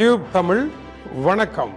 Tube Tamil வணக்கம்.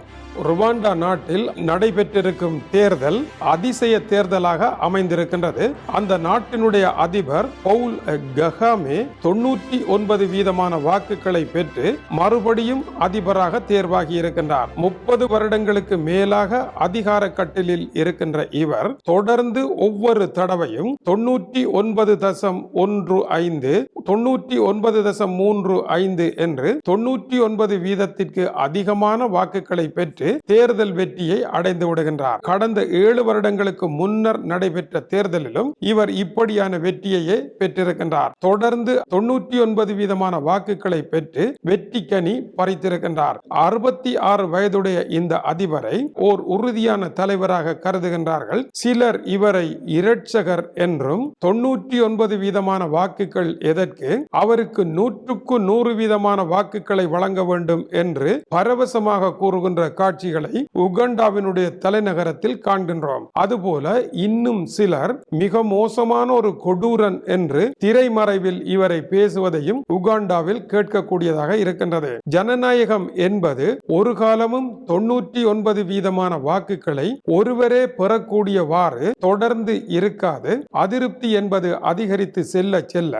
Rwanda நாட்டில் நடைபெற்றிருக்கும் தேர்தல் அதிசய தேர்தலாக அமைந்திருக்கின்றது. அந்த நாட்டினுடைய அதிபர் பவுல் ககாமே தொண்ணூற்றி ஒன்பது வீதமான வாக்குகளை பெற்று மறுபடியும் அதிபராக தேர்வாகி இருக்கின்றார். முப்பது வருடங்களுக்கு மேலாக அதிகார கட்டிலில் இருக்கின்ற இவர் தொடர்ந்து ஒவ்வொரு தடவையும் தொண்ணூற்றி ஒன்பது தசம் ஒன்று ஐந்து தொண்ணூற்றி ஒன்பது தசம் மூன்று ஐந்து என்று தொண்ணூற்றி ஒன்பது வீதத்திற்கு அதிகமான வாக்குகளை பெற்று தேர்தல் வெற்றியை அடைந்து விடுகின்றார். கடந்த ஏழு வருடங்களுக்கு முன்னர் நடைபெற்ற தேர்தலிலும் இவர் இப்படியான வெற்றியையே பெற்றிருக்கின்றார். தொடர்ந்து தொண்ணூற்றி ஒன்பது வீதமான வாக்குகளை பெற்று வெற்றி கனி பறித்திருக்கின்றார். அறுபத்தி ஆறு வயதுடைய இந்த அதிபரை ஓர் உறுதியான தலைவராக கருதுகின்றார்கள். சிலர் இவரை இரட்சகர் என்றும் தொண்ணூற்றி ஒன்பது வீதமான வாக்குகள் எதற்கு அவருக்கு நூற்றுக்கு நூறு வீதமான வாக்குகளை வழங்க வேண்டும் என்று பரவசமாக கூறுகின்ற காட்சிகளை உகண்டாவினுடைய தலைநகரத்தில் காண்கின்றோம். அதுபோல இன்னும் சிலர் மிக மோசமான ஒரு கொடூரன் என்று திரைமறைவில் இவரை பேசுவதையும் உகாண்டாவில் கேட்கக்கூடியதாக இருக்கின்றது. ஜனநாயகம் என்பது ஒரு காலமும் தொண்ணூற்றி ஒன்பது வீதமான வாக்குகளை ஒருவரே பெறக்கூடியவாறு தொடர்ந்து இருக்காது. அதிருப்தி என்பது அதிகரித்து செல்ல செல்ல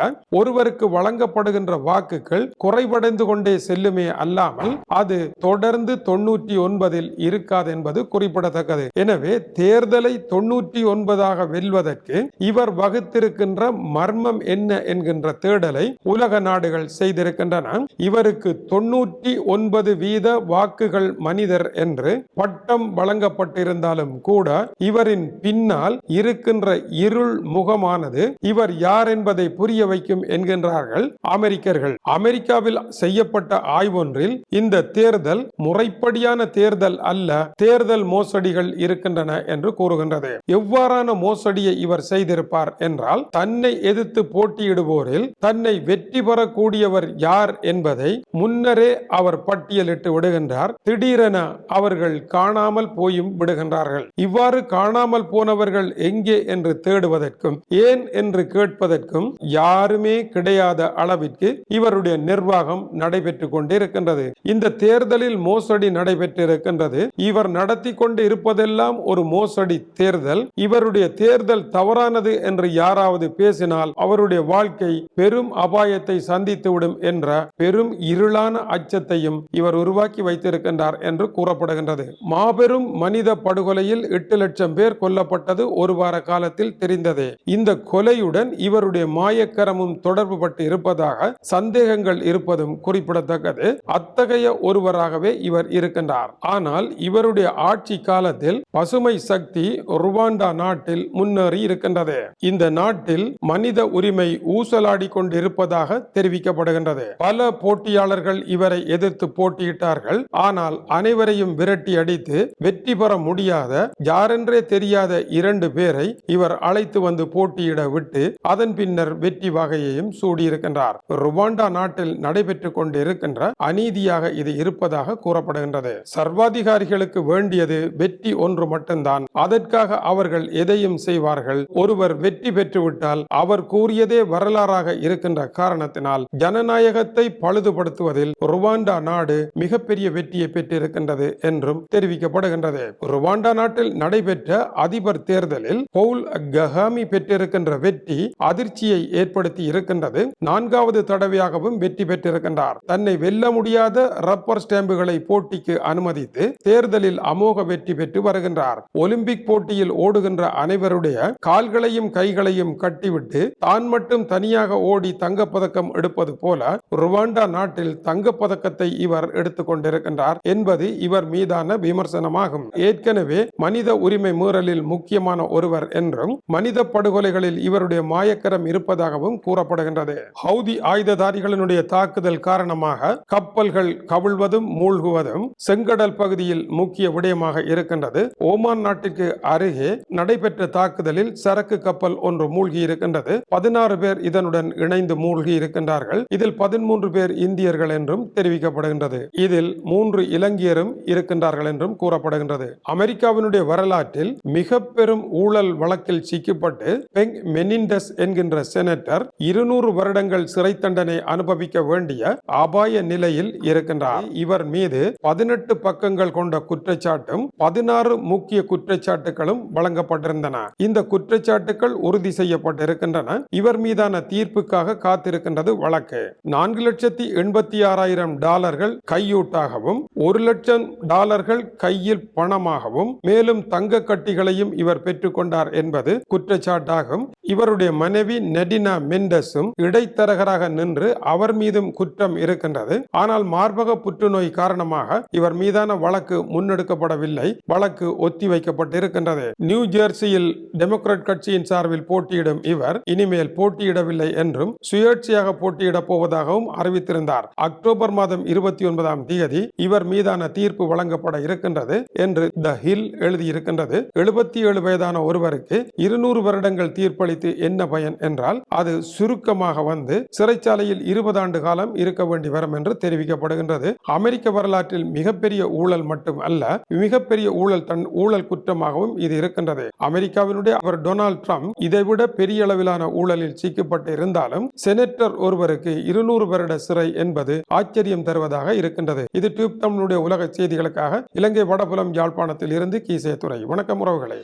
ஒருவருக்கு வழங்கப்படுகின்ற வாக்குகள் குறைவடைந்து கொண்டே செல்லுமே அல்லாமல் அது தொடர்ந்து தொன்னூற்றி ஒன்பதில் இருக்காது என்பது குறிப்பிடத்தக்கது. எனவே தேர்தலை தொன்னூற்றி ஒன்பதாக வெல்வதற்கு இவர் வகுத்திருக்கின்ற மர்மம் என்ன என்கின்ற தேடலை உலக நாடுகள் செய்திருக்கின்றன. இவருக்கு தொன்னூற்றி ஒன்பது வீத வாக்குகள் மனிதர் என்று பட்டம் வழங்கப்பட்டிருந்தாலும் கூட இவரின் பின்னால் இருக்கின்ற இருள் முகமானது இவர் யார் என்பதை புரிய வைக்கும் என்கிற என்கின்றார்கள் அமெரிக்கர்கள். அமெரிக்காவில் செய்யப்பட்ட ஆய்வொன்றில் இந்த தேர்தல் முறைப்படியான தேர்தல் அல்ல தேர்தல் மோசடிகள் இருக்கின்றன என்று கூறுகின்றது. எவ்வாறான மோசடியை இவர் செய்திருப்பார் என்றால் தன்னை எதிர்த்து போட்டியிடுவோரில் தன்னை வெற்றி பெறக்கூடியவர் யார் என்பதை முன்னரே அவர் பட்டியலிட்டு விடுகின்றார். திடீரென அவர்கள் காணாமல் போயும் விடுகின்றார்கள். இவ்வாறு காணாமல் போனவர்கள் எங்கே என்று தேடுவதற்கும் ஏன் என்று கேட்பதற்கும் யாருமே கிடையாத அளவிற்கு இவருடைய நிர்வாகம் நடைபெற்றுக் கொண்டிருக்கின்றது. இந்த தேர்தலில் மோசடி நடைபெற்றிருக்கின்றது. இவர் நடத்தி கொண்டு இருப்பதெல்லாம் ஒரு மோசடி தேர்தல். இவருடைய தேர்தல் தவறானது என்று யாராவது பேசினால் அவருடைய வாழ்க்கை பெரும் அபாயத்தை சந்தித்துவிடும் என்ற பெரும் இருளான அச்சத்தையும் இவர் உருவாக்கி வைத்திருக்கின்றார் என்று கூறப்படுகின்றது. மாபெரும் மனித படுகொலையில் எட்டு லட்சம் பேர் கொல்லப்பட்டது ஒரு வார காலத்தில் தெரிந்ததே. இந்த கொலையுடன் இவருடைய மாயக்கரமும் தொடர்பு பட்டு இருப்பதாக சந்தேகங்கள் இருப்பதும் குறிப்பிடத்தக்கது. அத்தகைய ஒருவராகவே இவர் இருக்கின்றார். ஆனால் இவருடைய ஆட்சி காலத்தில் பசுமை சக்தி ருவாண்டா நாட்டில் முன்னேறி இருக்கின்றது. இந்த நாட்டில் மனித உரிமை ஊசலாடி கொண்டிருப்பதாக தெரிவிக்கப்படுகின்றது. பல போட்டியாளர்கள் இவரை எதிர்த்து போட்டியிட்டார்கள். ஆனால் அனைவரையும் விரட்டி அடித்து வெற்றி பெற முடியாத யாரென்றே தெரியாத இரண்டு பேரை இவர் அழைத்து வந்து போட்டியிட விட்டு அதன் பின்னர் வெற்றி வகையையும் சூடியிருக்கின்றார். ருவாண்டா நாட்டில் நடைபெற்றுக் கொண்டிருக்கின்ற அநீதியாக இது இருப்பதாக கூறப்படுகின்றது. சர்வாதிகாரிகளுக்கு வேண்டியது வெற்றி ஒன்று மட்டும்தான். அதற்காக அவர்கள் எதையும் செய்வார்கள். ஒருவர் வெற்றி பெற்றுவிட்டால் அவர் கூறியதே வரலாறாக இருக்கின்ற காரணத்தினால் ஜனநாயகத்தை பழுதுபடுத்துவதில் ருவாண்டா நாடு மிகப்பெரிய வெற்றியை பெற்றிருக்கின்றது என்றும் தெரிவிக்கப்படுகின்றது. ருவாண்டா நாட்டில் நடைபெற்ற அதிபர் தேர்தலில் பவுல் கஹாமி பெற்றிருக்கின்ற வெற்றி அதிர்ச்சியை ஏற்படுத்தி இருக்கின்றது. நான்காவது தடவையாகவும் வெற்றி பெற்றிருக்கின்றார். தன்னை வெல்ல முடியாத ரப்பர் ஸ்டாம்புகளை போட்டிக்கு அனுமதித்து தேர்தலில் அமோக வெற்றி பெற்று வருகின்றார். ஒலிம்பிக் போட்டியில் ஓடுகின்ற அனைவருடைய கால்களையும் கைகளையும் கட்டிவிட்டு தான் மட்டும் தனியாக ஓடி தங்கப்பதக்கம் எடுப்பது போல ருவாண்டா நாட்டில் தங்கப்பதக்கத்தை இவர் எடுத்துக் கொண்டிருக்கின்றார் என்பது இவர் மீதான விமர்சனமாகும். ஏற்கனவே மனித உரிமை மீறலில் முக்கியமான ஒருவர் என்றும் மனித படுகொலைகளில் இவருடைய மாயக்கரம் இருப்பதாகவும் கூறப்படுகின்றது. ஹவுதி ஆயுததாரிகளினுடைய தாக்குதல் காரணமாக கப்பல்கள் கவிழ்வதும் மூழ்குவதும் செங்கடல் பகுதியில் முக்கிய விடயமாக இருக்கின்றது. ஓமான் நாட்டிற்கு அருகே நடைபெற்ற தாக்குதலில் சரக்கு கப்பல் ஒன்று மூழ்கி இருக்கின்றது. பதினாறு பேர் இதனுடன் இணைந்து மூழ்கி இருக்கின்றார்கள். இதில் பதிமூன்று பேர் இந்தியர்கள் என்றும் தெரிவிக்கப்படுகின்றது. இதில் மூன்று இலங்கையரும் இருக்கின்றார்கள் என்றும் கூறப்படுகின்றது. அமெரிக்காவினுடைய வரலாற்றில் மிக பெரும் ஊழல் வழக்கில் சிக்கப்பட்டு பெங் மெனிண்டஸ் என்கின்ற செனட்டர் இருநூறு வருடங்கள் சிறை தண்டனை அனுபவிக்க வேண்டிய அபாய நிலையில் இருக்கின்றார். இவர் மீது பதினெட்டு பக்கங்கள் கொண்ட குற்றச்சாட்டும் பதினாறு முக்கிய குற்றச்சாட்டுகளும் வழங்கப்பட்டிருந்தன. இந்த குற்றச்சாட்டுகள் உறுதி செய்யப்பட்டிருக்கின்றன. இவர் மீதான தீர்ப்புக்காக காத்திருக்கின்றது வழக்கு. நான்கு லட்சத்தி எண்பத்தி ஆறாயிரம் டாலர்கள் கையூட்டாகவும் ஒரு லட்சம் டாலர்கள் கையில் பணமாகவும் மேலும் தங்க கட்டிகளையும் இவர் பெற்றுக்கொண்டார் என்பது குற்றச்சாட்டாகும். இவருடைய மனைவி நெடினா மெண்டஸும் இடைத்தரகராக நின்று அவர் மீதும் குற்றம் இருக்கின்றது. ஆனால் மார்பக புற்றுநோய் காரணமாக இவர் மீதான வழக்கு முன்னெடுக்கப்படவில்லை. வழக்கு ஒத்திவைக்கப்பட்டிருக்கின்றது. நியூ ஜெர்சியில் டெமோக்ராட் கட்சியின் சார்பில் போட்டியிடும் இவர் இனிமேல் போட்டியிடவில்லை என்றும் சுயேட்சையாக போட்டியிடப் போவதாகவும் அறிவித்திருந்தார். அக்டோபர் மாதம் இருபத்தி ஒன்பதாம் தேதி இவர் மீதான தீர்ப்பு வழங்கப்பட இருக்கின்றது என்று த ஹில் எழுதியிருக்கின்றது. எழுபத்தி ஏழு வயதான ஒருவருக்கு இருநூறு வருடங்கள் தீர்ப்பளித்து என்ன பயன் என்றால் அது சுருக்கம் சுருக்கமாக வந்து சிறைச்சாலையில் இருபது ஆண்டு காலம் இருக்க வேண்டி வரும் என்று தெரிவிக்கப்படுகின்றது. அமெரிக்க வரலாற்றில் மிகப்பெரிய ஊழல் மட்டும் அல்ல மிகப்பெரிய ஊழல் தன் ஊழல் குற்றமாகவும் இது இருக்கின்றது. அமெரிக்காவினுடைய அவர் டொனால்ட் ட்ரம்ப் இதைவிட பெரிய அளவிலான ஊழலில் சிக்கப்பட்டு இருந்தாலும் செனட்டர் ஒருவருக்கு இருநூறு வருட சிறை என்பது ஆச்சரியம் தருவதாக இருக்கின்றது. இது டியூப் தமிழுடைய உலக செய்திகளுக்காக இலங்கை வடபுலம் யாழ்ப்பாணத்தில் இருந்து கீசே துறை வணக்கம் உறவுகளே.